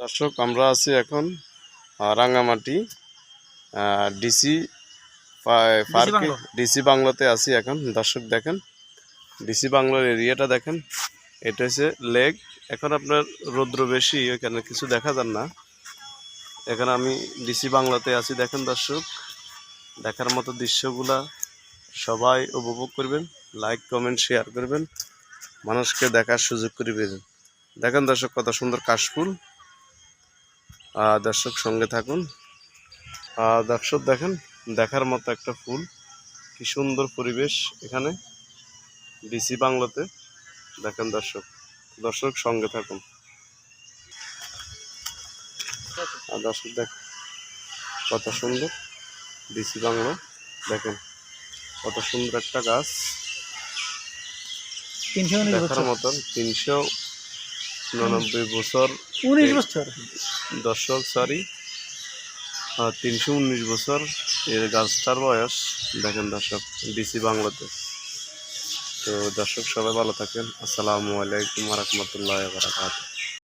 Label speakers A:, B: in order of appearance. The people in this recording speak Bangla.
A: দর্শক আমরা আছি এখন রাঙামাটি ডিসি পার্কে। ডিসি বাংলাতে আছি এখন। দর্শক দেখেন ডিসি বাংলার এরিয়াটা দেখেন এটা হচ্ছে লেক। এখন আপনার রৌদ্র বেশি ওইখানে কিছু দেখা যান না। এখানে আমি ডিসি বাংলাতে আছি দেখেন দর্শক দেখার মতো দৃশ্যগুলা সবাই উপভোগ করবেন লাইক কমেন্ট শেয়ার করবেন মানুষকে দেখার সুযোগ করে দেবেন। দেখেন দর্শক কত সুন্দর কাশফুল। দর্শক সঙ্গে থাকুন। দর্শক দেখেন দেখার মতো একটা ফুল। কি সুন্দর পরিবেশ এখানে ডিসি বাংলাতে। দেখেন দর্শক দর্শক সঙ্গে থাকুন। দর্শক দেখ কত সুন্দর ডিসি বাংলা। দেখেন কত সুন্দর একটা গাছ। দেখার মতন তিনশো উননব্বই বছর
B: উনিশ বছর।
A: দর্শক সরি তিনশো উনিশ বছর এর গাছটার বয়স। দেখেন দর্শক ডিসি বাংলাতে। তো দর্শক, সবাই ভালো থাকেন। আসসালামু আলাইকুম রহমতুল্লাহ বারাকাতুহ।